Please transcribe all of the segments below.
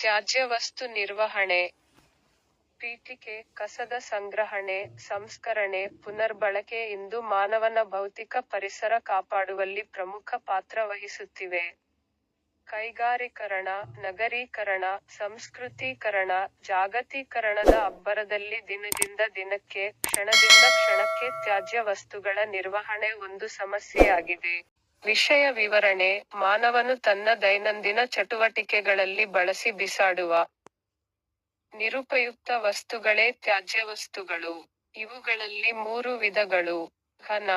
ತ್ಯಾಜ್ಯ ವಸ್ತು ನಿರ್ವಹಣೆ, ಪೀಠಿಕೆ, ಕಸದ ಸಂಗ್ರಹಣೆ, ಸಂಸ್ಕರಣೆ, ಪುನರ್ಬಳಕೆ ಇಂದು ಮಾನವನ ಭೌತಿಕ ಪರಿಸರ ಕಾಪಾಡುವಲ್ಲಿ ಪ್ರಮುಖ ಪಾತ್ರ ವಹಿಸುತ್ತಿವೆ. ಕೈಗಾರೀಕರಣ, ನಗರೀಕರಣ, ಸಂಸ್ಕೃತೀಕರಣ, ಜಾಗತೀಕರಣದ ಅಬ್ಬರದಲ್ಲಿ ದಿನದಿಂದ ದಿನಕ್ಕೆ, ಕ್ಷಣದಿಂದ ಕ್ಷಣಕ್ಕೆ ತ್ಯಾಜ್ಯ ವಸ್ತುಗಳ ನಿರ್ವಹಣೆ ಒಂದು ಸಮಸ್ಯೆಯಾಗಿದೆ. ವಿಷಯ ವಿವರಣೆ, ಮಾನವನು ತನ್ನ ದೈನಂದಿನ ಚಟುವಟಿಕೆಗಳಲ್ಲಿ ಬಳಸಿ ಬಿಸಾಡುವ ನಿರುಪಯುಕ್ತ ವಸ್ತುಗಳೇ ತ್ಯಾಜ್ಯ ವಸ್ತುಗಳು ಇವುಗಳಲ್ಲಿ ಮೂರು ವಿಧಗಳು. ಘನ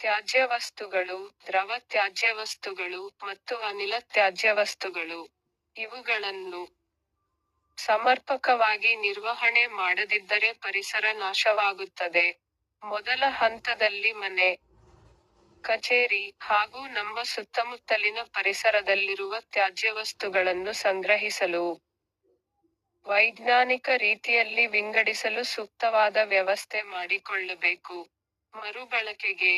ತ್ಯಾಜ್ಯ ವಸ್ತುಗಳು ದ್ರವ ತ್ಯಾಜ್ಯವಸ್ತುಗಳು ಮತ್ತು ಅನಿಲ ತ್ಯಾಜ್ಯ ವಸ್ತುಗಳು ಇವುಗಳನ್ನು ಸಮರ್ಪಕವಾಗಿ ನಿರ್ವಹಣೆ ಮಾಡದಿದ್ದರೆ ಪರಿಸರ ನಾಶವಾಗುತ್ತದೆ. ಮೊದಲ ಹಂತದಲ್ಲಿ ಮನೆ. ಕಚೇರಿ ಹಾಗೂ ನಮ್ಮ ಸುತ್ತಮುತ್ತಲಿನ ಪರಿಸರದಲ್ಲಿರುವ ತ್ಯಾಜ್ಯವಸ್ತುಗಳನ್ನು ಸಂಗ್ರಹಿಸಲು, ವೈಜ್ಞಾನಿಕ ರೀತಿಯಲ್ಲಿ ವಿಂಗಡಿಸಲು ಸೂಕ್ತವಾದ ವ್ಯವಸ್ಥೆ ಮಾಡಿಕೊಳ್ಳಬೇಕು. ಮರುಬಳಕೆಗೆ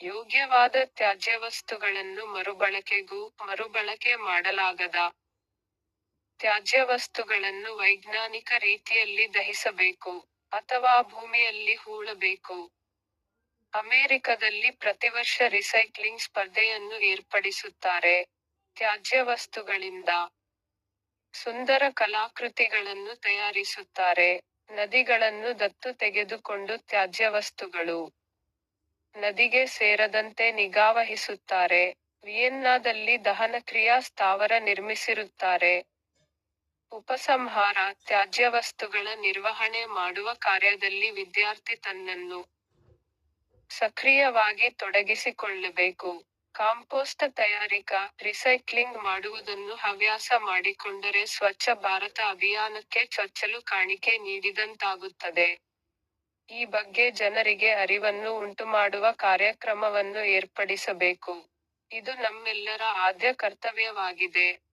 ಯೋಗ್ಯವಾದ ತ್ಯಾಜ್ಯವಸ್ತುಗಳನ್ನು ಮರುಬಳಕೆಗೂ ಮರುಬಳಕೆ ಮಾಡಲಾಗದ ತ್ಯಾಜ್ಯವಸ್ತುಗಳನ್ನು ವೈಜ್ಞಾನಿಕ ರೀತಿಯಲ್ಲಿ ದಹಿಸಬೇಕು ಅಥವಾ ಭೂಮಿಯಲ್ಲಿ ಹೂಳಬೇಕು. ಅಮೆರಿಕದಲ್ಲಿ ಪ್ರತಿವರ್ಷ ರಿಸೈಕ್ಲಿಂಗ್ ಸ್ಪರ್ಧೆಯನ್ನು ಏರ್ಪಡಿಸುತ್ತಾರೆ. ತ್ಯಾಜ್ಯ ವಸ್ತುಗಳಿಂದ ಸುಂದರ ಕಲಾಕೃತಿಗಳನ್ನು ತಯಾರಿಸುತ್ತಾರೆ. ನದಿಗಳನ್ನು ದತ್ತು ತೆಗೆದುಕೊಂಡು ತ್ಯಾಜ್ಯ ವಸ್ತುಗಳು ನದಿಗೆ ಸೇರದಂತೆ ನಿಗಾವಹಿಸುತ್ತಾರೆ ವಿಯೆನ್ನಾದಲ್ಲಿ ದಹನಕ್ರಿಯಾ ಸ್ಥಾವರ ನಿರ್ಮಿಸಿರುತ್ತಾರೆ. ಉಪಸಂಹಾರ, ತ್ಯಾಜ್ಯ ವಸ್ತುಗಳ ನಿರ್ವಹಣೆ ಮಾಡುವ ಕಾರ್ಯದಲ್ಲಿ ವಿದ್ಯಾರ್ಥಿ ತನ್ನನ್ನು ಸಕ್ರಿಯವಾಗಿ ತೊಡಗಿಸಿಕೊಳ್ಳಬೇಕು. ಕಾಂಪೋಸ್ಟ್ ತಯಾರಿಕಾ, ರಿಸೈಕ್ಲಿಂಗ್ ಮಾಡುವುದನ್ನು ಹವ್ಯಾಸ ಮಾಡಿಕೊಂಡರೆ ಸ್ವಚ್ಛ ಭಾರತ ಅಭಿಯಾನಕ್ಕೆ ಚೊಚ್ಚಲು ಕಾಣಿಕೆ ನೀಡಿದಂತಾಗುತ್ತದೆ. ಈ ಬಗ್ಗೆ ಜನರಿಗೆ ಅರಿವನ್ನು ಉಂಟುಮಾಡುವ ಕಾರ್ಯಕ್ರಮವನ್ನು ಏರ್ಪಡಿಸಬೇಕು. ಇದು ನಮ್ಮೆಲ್ಲರ ಆದ್ಯ ಕರ್ತವ್ಯವಾಗಿದೆ.